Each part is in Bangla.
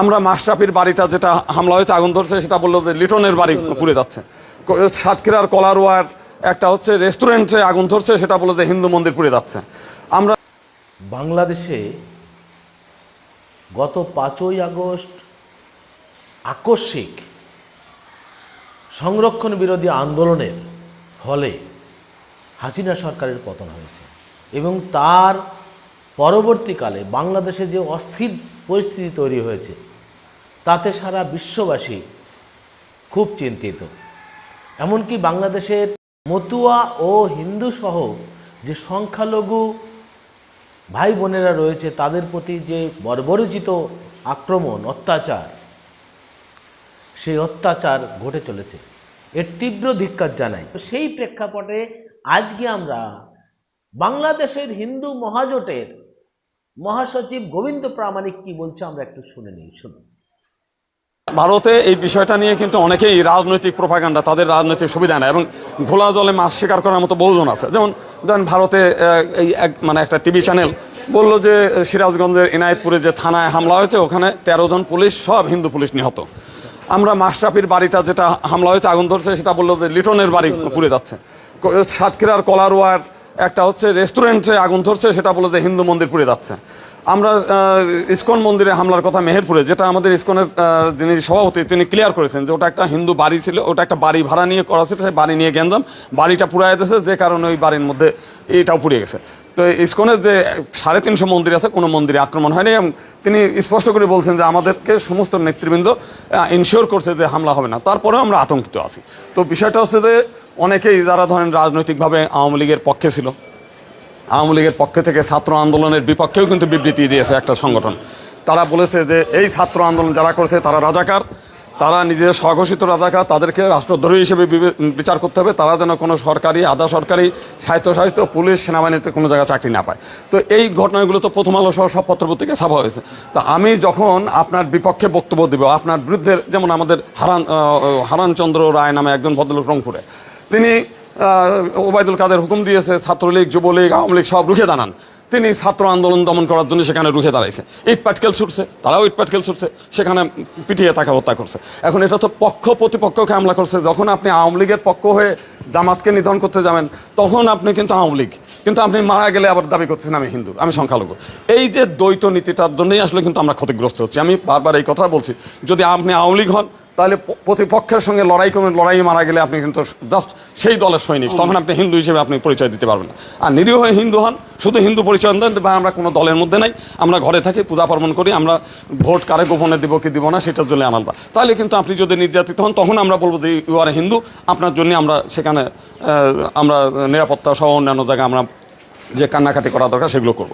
আমরা মাশরাফির বাড়িটা যেটা হামলা হয়েছে, আগুন ধরছে, সেটা বলল যে লিটনের বাড়ি পুড়ে যাচ্ছে। সাতক্ষীরার কলারোয়ার একটা হচ্ছে রেস্টুরেন্টে আগুন ধরছে, সেটা বলল যে হিন্দু মন্দির পুড়ে যাচ্ছে। আমরা বাংলাদেশে গত পাঁচই আগস্ট আকস্মিক সংরক্ষণ বিরোধী আন্দোলনের ফলে হাসিনা সরকারের পতন হয়েছে এবং তার পরবর্তীকালে বাংলাদেশে যে অস্থির পরিস্থিতি তৈরি হয়েছে, তাতে সারা বিশ্ববাসী খুব চিন্তিত। এমনকি বাংলাদেশের মতুয়া ও হিন্দু সহ যে সংখ্যালঘু ভাই বোনেরা রয়েছে, তাদের প্রতি যে বর্বরচিত আক্রমণ, অত্যাচার, সেই অত্যাচার ঘটে চলেছে। এর তীব্র ধিক্কার জানাই। সেই প্রেক্ষাপটে আজকে আমরা বাংলাদেশের হিন্দু মহাজোটের মহাসচিব গোবিন্দ প্রামাণিক কি বলছে আমরা একটু শুনে নিই, শুনুন। ভারতে এই বিষয়টা নিয়ে কিন্তু অনেকেই রাজনৈতিক প্রপাগান্ডা, তাদের রাজনৈতিক সুবিধা নেয় এবং ঘোলা জলে মাছ শিকার করার মতো বহুজন আছে। যেমন ধরেন ভারতে এই এক মানে একটা টিভি চ্যানেল বলল যে সিরাজগঞ্জের ইনায়তপুরে যে থানায় হামলা হয়েছে, ওখানে তেরো জন পুলিশ, সব হিন্দু পুলিশ নিহত। আমরা মাশরাফির বাড়িটা যেটা হামলা হয়েছে, আগুন ধরছে, সেটা বলল যে লিটনের বাড়ি পুড়ে যাচ্ছে। সাতক্ষীরার কলারোয়ার একটা হচ্ছে রেস্টুরেন্টে আগুন ধরছে, সেটা বলল যে হিন্দু মন্দির পুড়ে যাচ্ছে। আমরা ইসকন মন্দিরে হামলার কথা মেহেরপুরে, যেটা আমাদের ইসকনের যিনি সভাপতি, তিনি ক্লিয়ার করেছেন যে ওটা একটা হিন্দু বাড়ি ছিল, ওটা একটা বাড়ি ভাড়া নিয়ে করা ছিল সেই বাড়ি নিয়ে গেঞ্জাম বাড়িটা পুড়ায় দিয়েছে, যে কারণে ওই বাড়ির মধ্যে এটাও পুড়ে গেছে। তো ইসকনের যে সাড়ে তিনশো মন্দির আছে, কোনো মন্দিরে আক্রমণ হয়নি, এবং তিনি স্পষ্ট করে বলছেন যে আমাদেরকে সমস্ত নেতৃবৃন্দ ইনশিওর করছে যে হামলা হবে না। তারপরেও আমরা আতঙ্কিত আছি। তো বিষয়টা হচ্ছে যে অনেকেই যারা ধরেন রাজনৈতিকভাবে আওয়ামী লীগের পক্ষে ছিল, আওয়ামী লীগের পক্ষে থেকে ছাত্র আন্দোলনের বিপক্ষেও কিন্তু বিবৃতি দিয়েছে একটা সংগঠন। তারা বলেছে যে এই ছাত্র আন্দোলন যারা করেছে তারা রাজাকার, তারা নিজেদের স্বঘোষিত রাজাকার, তাদেরকে রাষ্ট্রদ্রোহী হিসেবে বিচার করতে হবে, তারা যেন কোনো সরকারি, আধা সরকারি, স্বায়ত্তশাসিত পুলিশ সেনাবাহিনীতে কোনো জায়গায় চাকরি না পায়। তো এই ঘটনাগুলো তো প্রথম আলো সহ সব পত্রপত্রিকায় ছাপা হয়েছে। তো আমি যখন আপনার বিপক্ষে বক্তব্য দিব, আপনার বিরুদ্ধে যেমন আমাদের হারান হারানচন্দ্র রায় নামে একজন ভদ্রলোক রংপুরে তিনি ওবায়দুল কাদের হুকুম দিয়েছে, ছাত্রলীগ, যুবলীগ, আওয়ামী লীগ সব রুখে দাঁড়ান। তিনি ছাত্র আন্দোলন দমন করার জন্য সেখানে রুখে দাঁড়াইছে। ইট পাটকেল ছুটছে, তারাও ইট পাটকেল ছুটছে, সেখানে পিটিয়ে তাকে হত্যা করছে। এখন এটা তো পক্ষ প্রতিপক্ষকে হামলা করছে। যখন আপনি আওয়ামী লীগের পক্ষ হয়ে জামাতকে নিধন করতে যাবেন, তখন আপনি কিন্তু আওয়ামী লীগ। কিন্তু আপনি মারা গেলে আবার দাবি করছেন আমি হিন্দু, আমি সংখ্যালঘু। এই যে দ্বৈত নীতিটার জন্যই আসলে কিন্তু আমরা ক্ষতিগ্রস্ত হচ্ছি। আমি বারবার এই কথা বলছি, যদি আপনি আওয়ামী লীগ হন তাহলে প্রতিপক্ষের সঙ্গে লড়াই করবেন লড়াই মারা গেলে আপনি কিন্তু জাস্ট সেই দলের সৈনিক। তখন আপনি হিন্দু হিসেবে আপনি পরিচয় দিতে পারবেন না। আর নিরীহ হিন্দু হন শুধু হিন্দু পরিচয় দেন বা আমরা কোনো দলের মধ্যে নাই আমরা ঘরে থাকি পূজা পার্বণ করি আমরা ভোট কারে গোপনে দিব কি দিব না সেটার জন্য আলাদা। তাহলে কিন্তু আপনি যদি নির্যাতিত হন তখন আমরা বলব যে ইউ আর হিন্দু আপনার জন্য আমরা সেখানে আমরা নিরাপত্তা সহ অন্যান্য জায়গায় আমরা যে কান্নাকাটি করা দরকার, সেগুলো করব।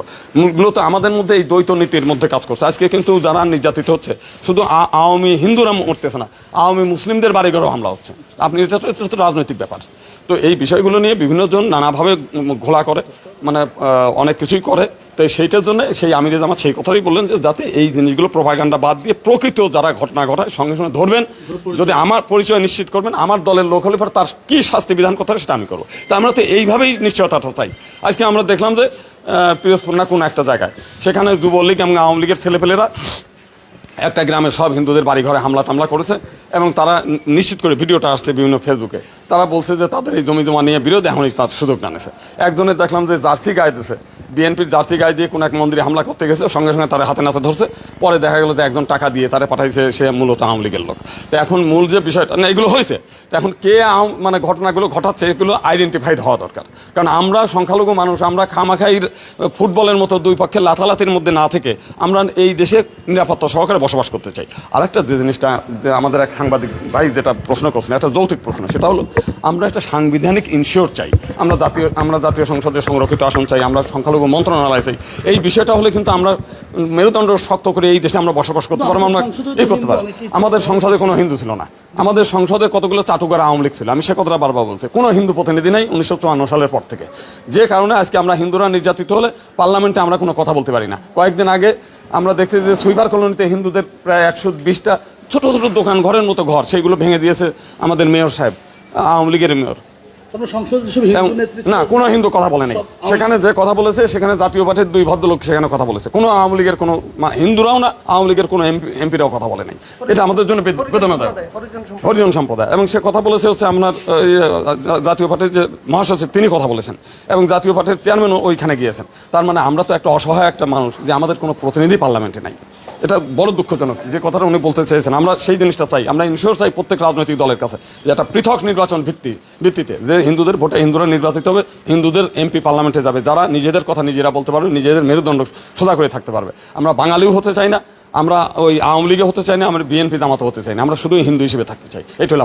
মূলত আমাদের মধ্যে এই দ্বৈত নীতির মধ্যে কাজ করছে। আজকে কিন্তু যারা নির্যাতিত হচ্ছে, শুধু আওয়ামী হিন্দুরা মরতেছে না, আওয়ামী মুসলিমদের বাড়িঘরেও হামলা হচ্ছে। আপনি এটা তো রাজনৈতিক ব্যাপার। তো এই বিষয়গুলো নিয়ে বিভিন্নজন নানাভাবে ঘোলা করে মানে অনেক কিছুই করে। তো সেইটার জন্য সেই আমির জামাত সেই কথাই বললেন যে যাতে এই জিনিসগুলো প্রভাগান্ডা বাদ দিয়ে প্রকৃত যারা ঘটনা ঘটায় সঙ্গে সঙ্গে ধরবেন, যদি আমার পরিচয় নিশ্চিত করবেন, আমার দলের লোক হলে পরে তার কী শাস্তি বিধান হয় সেটা আমি করব। তা আমরা তো এইভাবেই নিশ্চয়তা চাই। আজকে আমরা দেখলাম যে পিরোজপুর না কোনো একটা জায়গায়, সেখানে যুবলীগ এবং আওয়ামী লীগের ছেলেপেলেরা একটা গ্রামে সব হিন্দুদের বাড়ি ঘরে হামলা টামলা করেছে এবং তারা নিশ্চিত করে ভিডিওটা আসছে বিভিন্ন ফেসবুকে। তারা বলছে যে তাদের এই জমি জমা নিয়ে বিরোধ এখনই তার সুযোগ জানেছে একজনের দেখলাম যে জার্সি গায়ে দিয়েছে বিএনপির জার্সি গায়ে দিয়ে কোনো এক মন্দিরে হামলা করতে গেছে, সঙ্গে সঙ্গে তারা হাতে নাতে ধরছে। পরে দেখা গেল যে একজন টাকা দিয়ে তারা পাঠাইছে, সে মূলত আওয়ামী লীগের লোক। তো এখন মূল যে বিষয়টা, না, এগুলো হয়েছে তো এখন কে মানে ঘটনাগুলো ঘটাচ্ছে, এগুলো আইডেন্টিফাইড হওয়া দরকার। কারণ আমরা সংখ্যালঘু মানুষ, আমরা খামাখাইর ফুটবলের মতো দুই পক্ষের লাথালাতির মধ্যে না থেকে আমরা এই দেশে নিরাপত্তা সহকারে বসবাস করতে চাই। আরেকটা যে জিনিসটা যে আমাদের এক সাংবাদিক ভাই যেটা প্রশ্ন করছেন একটা যৌতিক প্রশ্ন সেটা হলো আমরা একটা সাংবিধানিক ইনশিওর চাই। আমরা জাতীয় আমরা জাতীয় সংসদে সংরক্ষিত আসন চাই আমরা সংখ্যালঘু মন্ত্রণালয় চাই। এই বিষয়টা হলে কিন্তু আমরা মেরুদণ্ড শক্ত করে এই দেশে আমরা বসবাস করতে পারব আমরা এই করতে পারব। আমাদের সংসদে কোনো হিন্দু ছিল না। আমাদের সংসদে কতগুলো চাটুকার আওয়ামী লীগ ছিল আমি সে কথাটা বারবার বলছি। কোনো হিন্দু প্রতিনিধি নেই উনিশশো চুয়ান্ন সালের পর থেকে। যে কারণে আজকে আমরা হিন্দুরা নির্যাতিত হলে পার্লামেন্টে আমরা কোনো কথা বলতে পারি না। কয়েকদিন আগে আমরা দেখছি যে সুইবার কলোনিতে হিন্দুদের প্রায় একশো বিশটা ছোটো ছোটো দোকান, ঘরের মতো ঘর, সেইগুলো ভেঙে দিয়েছে আমাদের মেয়র সাহেব, আওয়ামী লীগের মেয়র। না কোনো হিন্দু কথা বলে নাই সেখানে যে কথা বলেছে সেখানে জাতীয় পার্টির দুই ভদ্রলোক সেখানে কথা বলেছে। কোনো আওয়ামী লীগের কোনো হিন্দুরাও না আওয়ামী লীগের কোনো এমপিরাও কথা বলে নাই এটা আমাদের জন্য বেদনাদায়ক। হরিজন সম্প্রদায়। এবং সে কথা বলেছে হচ্ছে আপনার জাতীয় পার্টির যে মহাসচিব তিনি কথা বলেছেন। এবং জাতীয় পার্টির চেয়ারম্যানও ওইখানে গিয়েছেন। তার মানে আমরা তো একটা অসহায় একটা মানুষ যে আমাদের কোনো প্রতিনিধি পার্লামেন্টে নাই। এটা বড় দুঃখজনক যে কথাটা উনি বলতে চেয়েছেন। আমরা সেই জিনিসটা চাই। আমরা ইনশিওর চাই প্রত্যেক রাজনৈতিক দলের কাছে যে একটা পৃথক নির্বাচন ভিত্তি ভিত্তিতে যে হিন্দুদের ভোটে হিন্দুরা নির্বাচিত হবে, হিন্দুদের এমপি পার্লামেন্টে যাবে। যারা নিজেদের কথা নিজেরা বলতে পারবে, নিজেদের মেরুদণ্ড সোজা করে থাকতে পারবে। আমরা বাঙালিও হতে চাই না, আমরা ওই আওয়ামী লীগে হতে চাই না, আমরা বিএনপি জামাতে হতে চাই না। আমরা শুধুই হিন্দু হিসেবে থাকতে চাই। এটা হলো